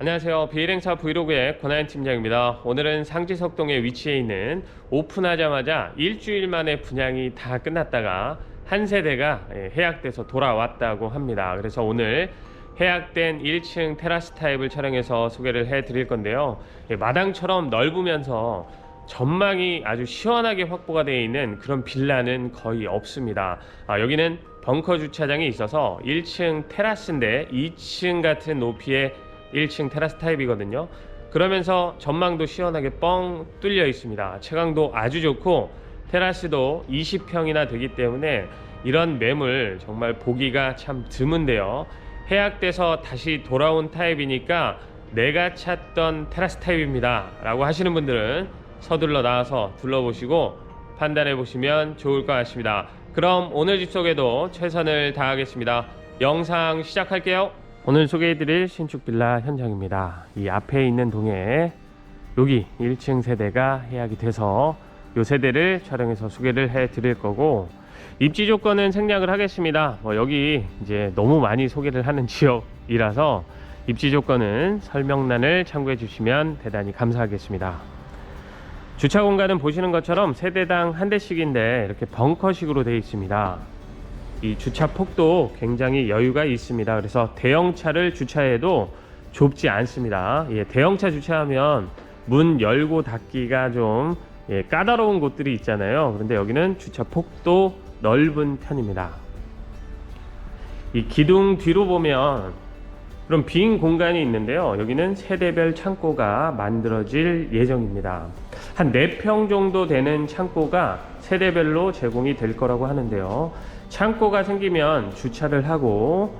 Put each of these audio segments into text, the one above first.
안녕하세요. 비일행차 브이로그의 권하연 팀장입니다. 오늘은 상지석동에 위치해 있는 오픈하자마자 일주일 만에 분양이 다 끝났다가 한 세대가 예, 해약돼서 돌아왔다고 합니다. 그래서 오늘 해약된 1층 테라스 타입을 촬영해서 소개를 해 드릴 건데요. 예, 마당처럼 넓으면서 전망이 아주 시원하게 확보가 되어 있는 그런 빌라는 거의 없습니다. 아, 여기는 벙커 주차장이 있어서 1층 테라스인데 2층 같은 높이의 1층 테라스 타입이거든요. 그러면서 전망도 시원하게 뻥 뚫려 있습니다. 채광도 아주 좋고 테라스도 20평이나 되기 때문에 이런 매물 정말 보기가 참 드문데요. 해약돼서 다시 돌아온 타입이니까 내가 찾던 테라스 타입입니다. 라고 하시는 분들은 서둘러 나와서 둘러보시고 판단해 보시면 좋을 것 같습니다. 그럼 오늘 집 소개도 최선을 다하겠습니다. 영상 시작할게요. 오늘 소개해드릴 신축 빌라 현장입니다. 이 앞에 있는 동에 여기 1층 세대가 해약이 돼서 이 세대를 촬영해서 소개를 해드릴 거고 입지 조건은 생략을 하겠습니다. 뭐 여기 이제 너무 많이 소개를 하는 지역이라서 입지 조건은 설명란을 참고해 주시면 대단히 감사하겠습니다. 주차 공간은 보시는 것처럼 세대당 한 대씩인데 이렇게 벙커식으로 되어 있습니다. 이 주차 폭도 굉장히 여유가 있습니다. 그래서 대형차를 주차해도 좁지 않습니다. 예, 대형차 주차하면 문 열고 닫기가 좀 예, 까다로운 곳들이 있잖아요. 그런데 여기는 주차 폭도 넓은 편입니다. 이 기둥 뒤로 보면 그럼 빈 공간이 있는데요. 여기는 세대별 창고가 만들어질 예정입니다. 한 4평 정도 되는 창고가 세대별로 제공이 될 거라고 하는데요. 창고가 생기면 주차를 하고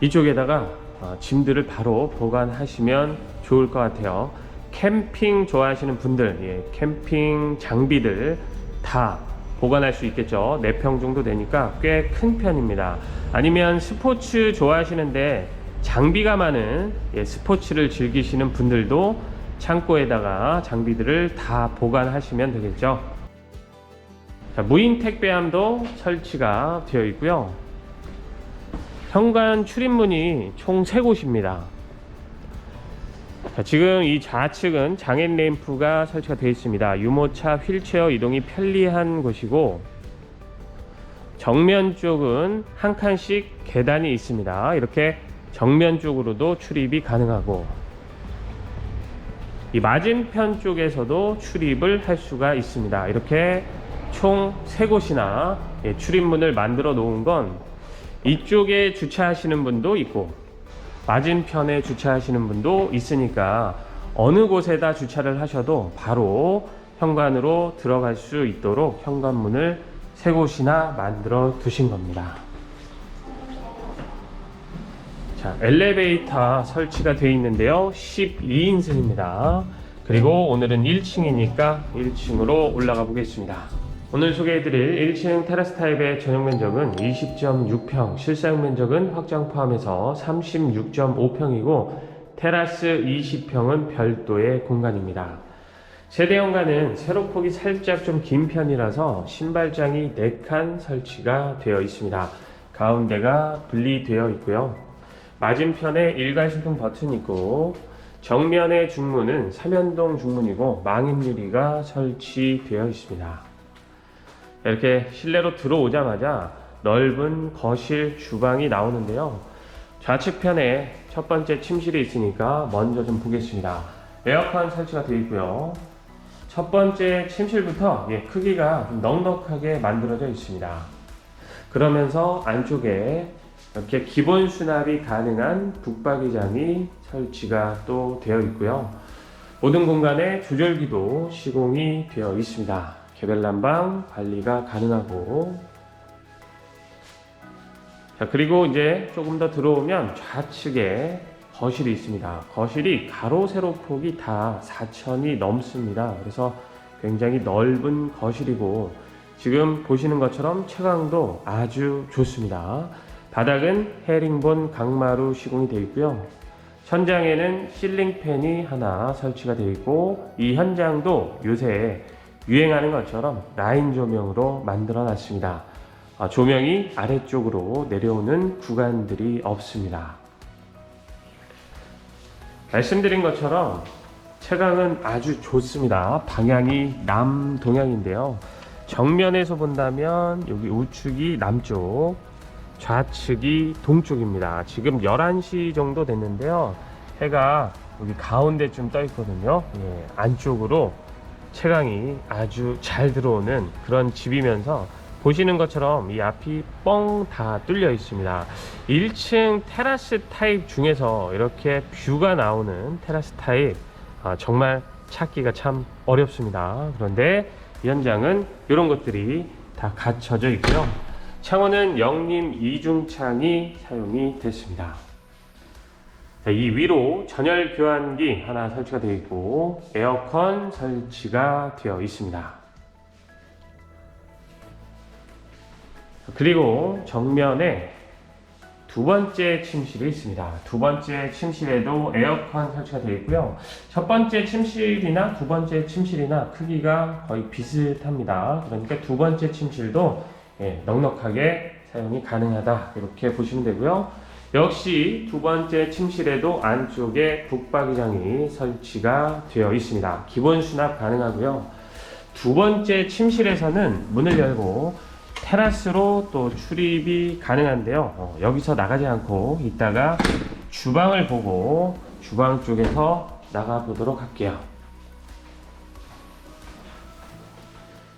이쪽에다가 어, 짐들을 바로 보관하시면 좋을 것 같아요. 캠핑 좋아하시는 분들, 예, 캠핑 장비들 다 보관할 수 있겠죠. 4평 정도 되니까 꽤 큰 편입니다. 아니면 스포츠 좋아하시는데 장비가 많은 예, 스포츠를 즐기시는 분들도 창고에다가 장비들을 다 보관하시면 되겠죠. 자, 무인 택배함도 설치가 되어 있고요. 현관 출입문이 총 3곳입니다. 자, 지금 이 좌측은 장앤 램프가 설치가 되어 있습니다. 유모차 휠체어 이동이 편리한 곳이고 정면 쪽은 한 칸씩 계단이 있습니다. 이렇게 정면 쪽으로도 출입이 가능하고 이 맞은편 쪽에서도 출입을 할 수가 있습니다. 이렇게 총세 곳이나 예, 출입문을 만들어 놓은 건 이쪽에 주차하시는 분도 있고 맞은편에 주차하시는 분도 있으니까 어느 곳에다 주차를 하셔도 바로 현관으로 들어갈 수 있도록 현관문을 세 곳이나 만들어 두신 겁니다. 자, 엘리베이터 설치가 되어 있는데요. 12인승입니다. 그리고 오늘은 1층이니까 1층으로 올라가 보겠습니다. 오늘 소개해드릴 1층 테라스 타입의 전용 면적은 20.6평, 실사용 면적은 확장 포함해서 36.5평이고 테라스 20평은 별도의 공간입니다. 세대 현관은 세로폭이 살짝 좀 긴 편이라서 신발장이 4칸 설치가 되어 있습니다. 가운데가 분리되어 있고요. 맞은편에 일괄신통 버튼이 있고 정면의 중문은 삼연동 중문이고 망임 유리가 설치되어 있습니다. 이렇게 실내로 들어오자마자 넓은 거실 주방이 나오는데요. 좌측편에 첫 번째 침실이 있으니까 먼저 좀 보겠습니다. 에어컨 설치가 되어 있고요. 첫 번째 침실부터 예, 크기가 좀 넉넉하게 만들어져 있습니다. 그러면서 안쪽에 이렇게 기본 수납이 가능한 북박이장이 설치가 또 되어 있고요. 모든 공간에 조절기도 시공이 되어 있습니다. 개별 난방 관리가 가능하고 자 그리고 이제 조금 더 들어오면 좌측에 거실이 있습니다. 거실이 가로 세로 폭이 다 4천이 넘습니다. 그래서 굉장히 넓은 거실이고 지금 보시는 것처럼 채광도 아주 좋습니다. 바닥은 헤링본 강마루 시공이 되어 있고요. 현장에는 실링팬이 하나 설치가 되어 있고 이 현장도 요새 유행하는 것처럼 라인 조명으로 만들어 놨습니다. 아, 조명이 아래쪽으로 내려오는 구간들이 없습니다. 말씀드린 것처럼 채광은 아주 좋습니다. 방향이 남동향인데요. 정면에서 본다면 여기 우측이 남쪽, 좌측이 동쪽입니다. 지금 11시 정도 됐는데요. 해가 여기 가운데쯤 떠 있거든요. 예, 안쪽으로 채광이 아주 잘 들어오는 그런 집이면서 보시는 것처럼 이 앞이 뻥 다 뚫려 있습니다. 1층 테라스 타입 중에서 이렇게 뷰가 나오는 테라스 타입 아, 정말 찾기가 참 어렵습니다. 그런데 이 현장은 이런 것들이 다 갖춰져 있고요. 창호는 영림 이중창이 사용이 됐습니다. 자, 이 위로 전열 교환기 하나 설치가 되어 있고 에어컨 설치가 되어 있습니다. 그리고 정면에 두 번째 침실이 있습니다. 두 번째 침실에도 에어컨 설치가 되어 있고요. 첫 번째 침실이나 두 번째 침실이나 크기가 거의 비슷합니다. 그러니까 두 번째 침실도 예, 넉넉하게 사용이 가능하다. 이렇게 보시면 되고요. 역시 두 번째 침실에도 안쪽에 북박이장이 설치가 되어 있습니다. 기본 수납 가능하고요. 두 번째 침실에서는 문을 열고 테라스로 또 출입이 가능한데요. 어, 여기서 나가지 않고 이따가 주방을 보고 주방 쪽에서 나가 보도록 할게요.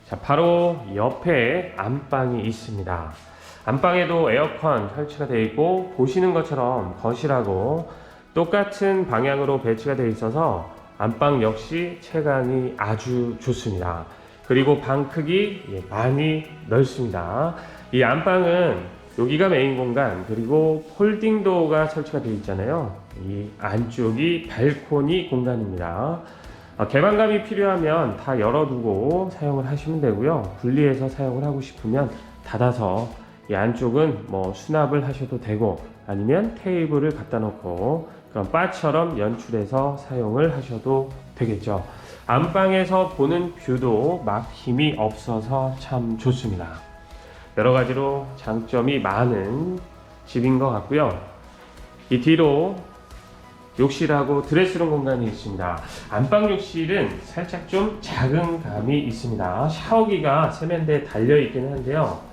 자, 바로 옆에 안방이 있습니다. 안방에도 에어컨 설치가 되어 있고 보시는 것처럼 거실하고 똑같은 방향으로 배치가 되어 있어서 안방 역시 채광이 아주 좋습니다. 그리고 방 크기 예, 많이 넓습니다. 이 안방은 여기가 메인 공간 그리고 폴딩 도어가 설치가 되어 있잖아요. 이 안쪽이 발코니 공간입니다. 어, 개방감이 필요하면 다 열어두고 사용을 하시면 되고요. 분리해서 사용을 하고 싶으면 닫아서 이 안쪽은 뭐 수납을 하셔도 되고 아니면 테이블을 갖다 놓고 그럼 바처럼 연출해서 사용을 하셔도 되겠죠. 안방에서 보는 뷰도 막 힘이 없어서 참 좋습니다. 여러 가지로 장점이 많은 집인 것 같고요. 이 뒤로 욕실하고 드레스룸 공간이 있습니다. 안방 욕실은 살짝 좀 작은 감이 있습니다. 샤워기가 세면대에 달려 있기는 한데요.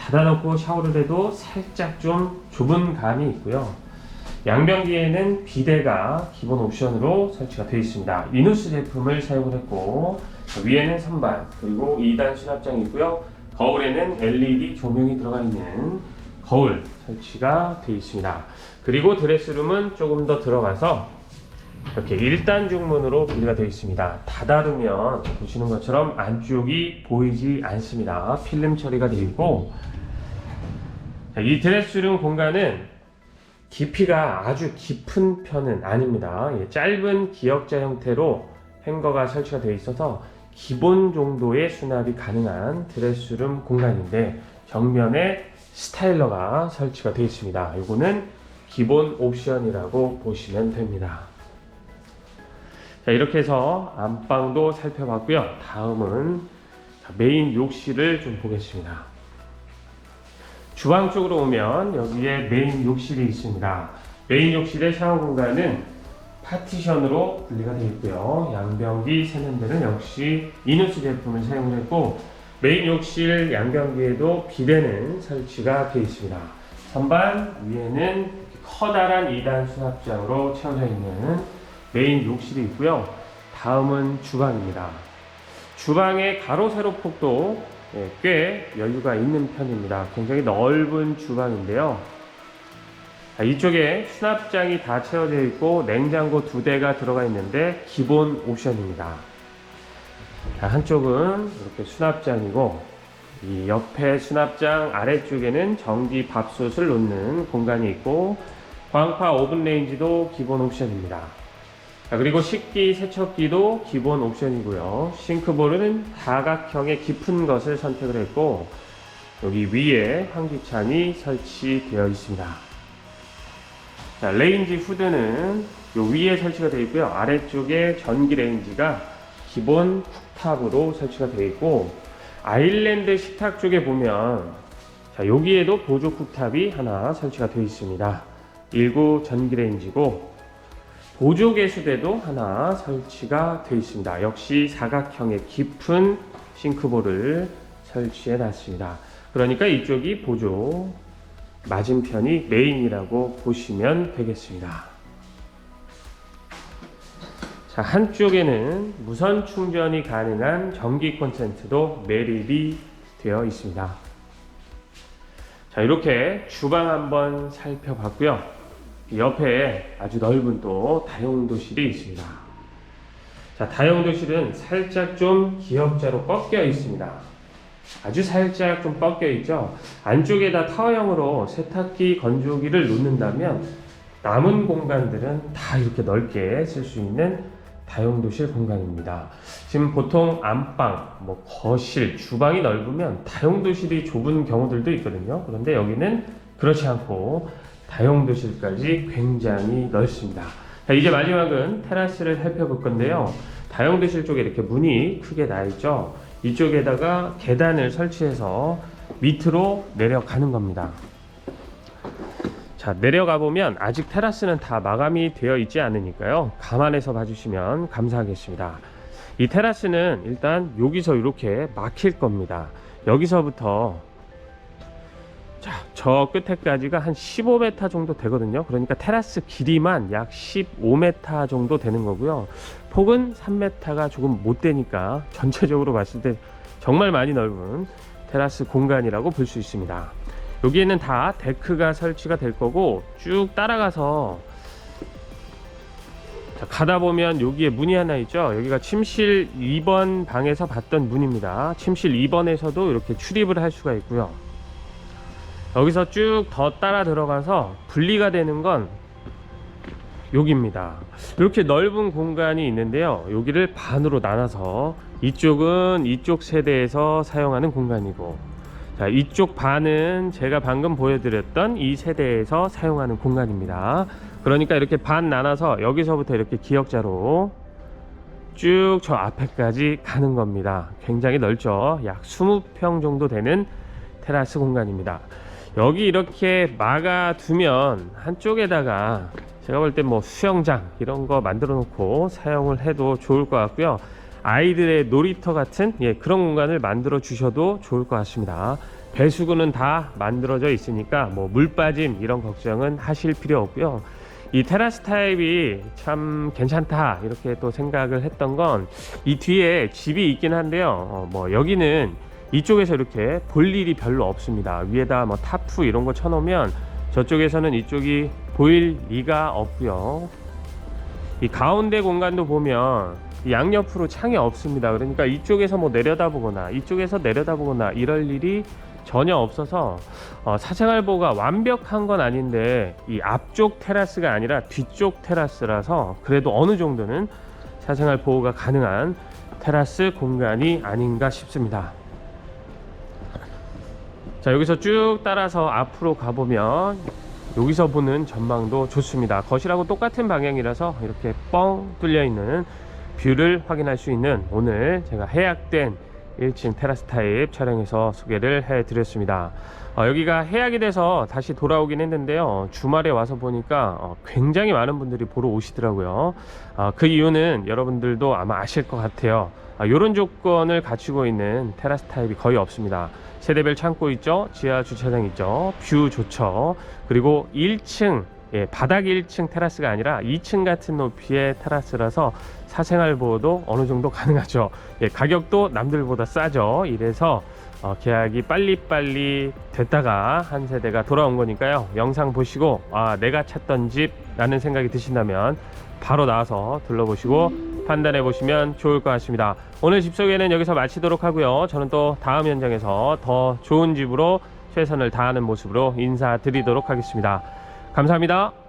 닫아놓고 샤워를 해도 살짝 좀 좁은 감이 있고요. 양변기에는 비데가 기본 옵션으로 설치가 되어 있습니다. 이누스 제품을 사용을 했고 위에는 선반 그리고 2단 수납장이 있고요. 거울에는 LED 조명이 들어가 있는 거울 설치가 되어 있습니다. 그리고 드레스룸은 조금 더 들어가서 이렇게 1단 중문으로 분리가 되어 있습니다. 닫아두면 보시는 것처럼 안쪽이 보이지 않습니다. 필름 처리가 되어 있고 자, 이 드레스룸 공간은 깊이가 아주 깊은 편은 아닙니다. 예, 짧은 기역자 형태로 행거가 설치가 되어 있어서 기본 정도의 수납이 가능한 드레스룸 공간인데 정면에 스타일러가 설치가 되어 있습니다. 이거는 기본 옵션이라고 보시면 됩니다. 자, 이렇게 해서 안방도 살펴봤고요. 다음은 메인 욕실을 좀 보겠습니다. 주방 쪽으로 오면 여기에 메인 욕실이 있습니다. 메인 욕실의 샤워 공간은 파티션으로 분리가 되어 있고요. 양변기, 세면대는 역시 이누스 제품을 사용을 했고 메인 욕실 양변기에도 비데는 설치가 되어 있습니다. 선반 위에는 커다란 2단 수납장으로 채워져 있는 메인 욕실이 있고요. 다음은 주방입니다. 주방의 가로 세로 폭도 예, 꽤 여유가 있는 편입니다. 굉장히 넓은 주방인데요. 자, 이쪽에 수납장이 다 채워져 있고 냉장고 두 대가 들어가 있는데 기본 옵션입니다. 자, 한쪽은 이렇게 수납장이고 이 옆에 수납장 아래쪽에는 전기 밥솥을 놓는 공간이 있고 광파 오븐 레인지도 기본 옵션입니다. 자, 그리고 식기 세척기도 기본 옵션이고요. 싱크볼은 다각형의 깊은 것을 선택을 했고 여기 위에 환기창이 설치되어 있습니다. 자, 레인지 후드는 요 위에 설치가 되어 있고요. 아래쪽에 전기 레인지가 기본 쿡탑으로 설치가 되어 있고 아일랜드 식탁 쪽에 보면 자, 여기에도 보조 쿡탑이 하나 설치가 되어 있습니다. 19 전기 레인지고 보조 개수대도 하나 설치가 되어 있습니다. 역시 사각형의 깊은 싱크볼을 설치해 놨습니다. 그러니까 이쪽이 보조, 맞은편이 메인이라고 보시면 되겠습니다. 자, 한쪽에는 무선 충전이 가능한 전기 콘센트도 매립이 되어 있습니다. 자, 이렇게 주방 한번 살펴봤고요. 옆에 아주 넓은 또 다용도실이 있습니다. 자, 다용도실은 살짝 좀 기역자로 꺾여 있습니다. 아주 살짝 좀 꺾여 있죠. 안쪽에다 타워형으로 세탁기, 건조기를 놓는다면 남은 공간들은 다 이렇게 넓게 쓸 수 있는 다용도실 공간입니다. 지금 보통 안방, 뭐 거실, 주방이 넓으면 다용도실이 좁은 경우들도 있거든요. 그런데 여기는 그렇지 않고 다용도실까지 굉장히 넓습니다. 자, 이제 마지막은 테라스를 살펴볼 건데요. 다용도실 쪽에 이렇게 문이 크게 나 있죠. 이쪽에다가 계단을 설치해서 밑으로 내려가는 겁니다. 자, 내려가 보면 아직 테라스는 다 마감이 되어 있지 않으니까요. 감안해서 봐주시면 감사하겠습니다. 이 테라스는 일단 여기서 이렇게 막힐 겁니다. 여기서부터 자, 저 끝에까지가 한 15m 정도 되거든요. 그러니까 테라스 길이만 약 15m 정도 되는 거고요. 폭은 3m가 조금 못 되니까 전체적으로 봤을 때 정말 많이 넓은 테라스 공간이라고 볼 수 있습니다. 여기에는 다 데크가 설치가 될 거고 쭉 따라가서 자, 가다 보면 여기에 문이 하나 있죠. 여기가 침실 2번 방에서 봤던 문입니다. 침실 2번에서도 이렇게 출입을 할 수가 있고요. 여기서 쭉 더 따라 들어가서 분리가 되는 건 여기입니다. 이렇게 넓은 공간이 있는데요. 여기를 반으로 나눠서 이쪽은 이쪽 세대에서 사용하는 공간이고 자, 이쪽 반은 제가 방금 보여드렸던 이 세대에서 사용하는 공간입니다. 그러니까 이렇게 반 나눠서 여기서부터 이렇게 기역자로 쭉 저 앞에까지 가는 겁니다. 굉장히 넓죠. 약 20평 정도 되는 테라스 공간입니다. 여기 이렇게 막아 두면 한쪽에다가 제가 볼 때 뭐 수영장 이런 거 만들어 놓고 사용을 해도 좋을 것 같고요. 아이들의 놀이터 같은 예, 그런 공간을 만들어 주셔도 좋을 것 같습니다. 배수구는 다 만들어져 있으니까 뭐 물 빠짐 이런 걱정은 하실 필요 없고요. 이 테라스 타입이 참 괜찮다 이렇게 또 생각을 했던 건 이 뒤에 집이 있긴 한데요. 어, 뭐 여기는 이쪽에서 이렇게 볼 일이 별로 없습니다. 위에다 뭐 타프 이런 거 쳐놓으면 저쪽에서는 이쪽이 보일 리가 없고요. 이 가운데 공간도 보면 이 양옆으로 창이 없습니다. 그러니까 이쪽에서 뭐 내려다보거나 이쪽에서 내려다보거나 이럴 일이 전혀 없어서 어, 사생활보호가 완벽한 건 아닌데 이 앞쪽 테라스가 아니라 뒤쪽 테라스라서 그래도 어느 정도는 사생활 보호가 가능한 테라스 공간이 아닌가 싶습니다. 자 여기서 쭉 따라서 앞으로 가보면 여기서 보는 전망도 좋습니다. 거실하고 똑같은 방향이라서 이렇게 뻥 뚫려 있는 뷰를 확인할 수 있는 오늘 제가 해약된 1층 테라스 타입 촬영해서 소개를 해드렸습니다. 어, 여기가 해약이 돼서 다시 돌아오긴 했는데요. 주말에 와서 보니까 어, 굉장히 많은 분들이 보러 오시더라고요. 어, 그 이유는 여러분들도 아마 아실 것 같아요. 이런 조건을 갖추고 있는 테라스 타입이 거의 없습니다. 세대별 창고 있죠, 지하 주차장 있죠, 뷰 좋죠. 그리고 1층 예, 바닥 1층 테라스가 아니라 2층 같은 높이의 테라스라서 사생활 보호도 어느 정도 가능하죠. 예, 가격도 남들보다 싸죠. 이래서 어, 계약이 빨리빨리 됐다가 한 세대가 돌아온 거니까요. 영상 보시고 아 내가 찾던 집라는 생각이 드신다면 바로 나와서 둘러보시고 판단해 보시면 좋을 것 같습니다. 오늘 집 소개는 여기서 마치도록 하고요. 저는 또 다음 현장에서 더 좋은 집으로 최선을 다하는 모습으로 인사드리도록 하겠습니다. 감사합니다.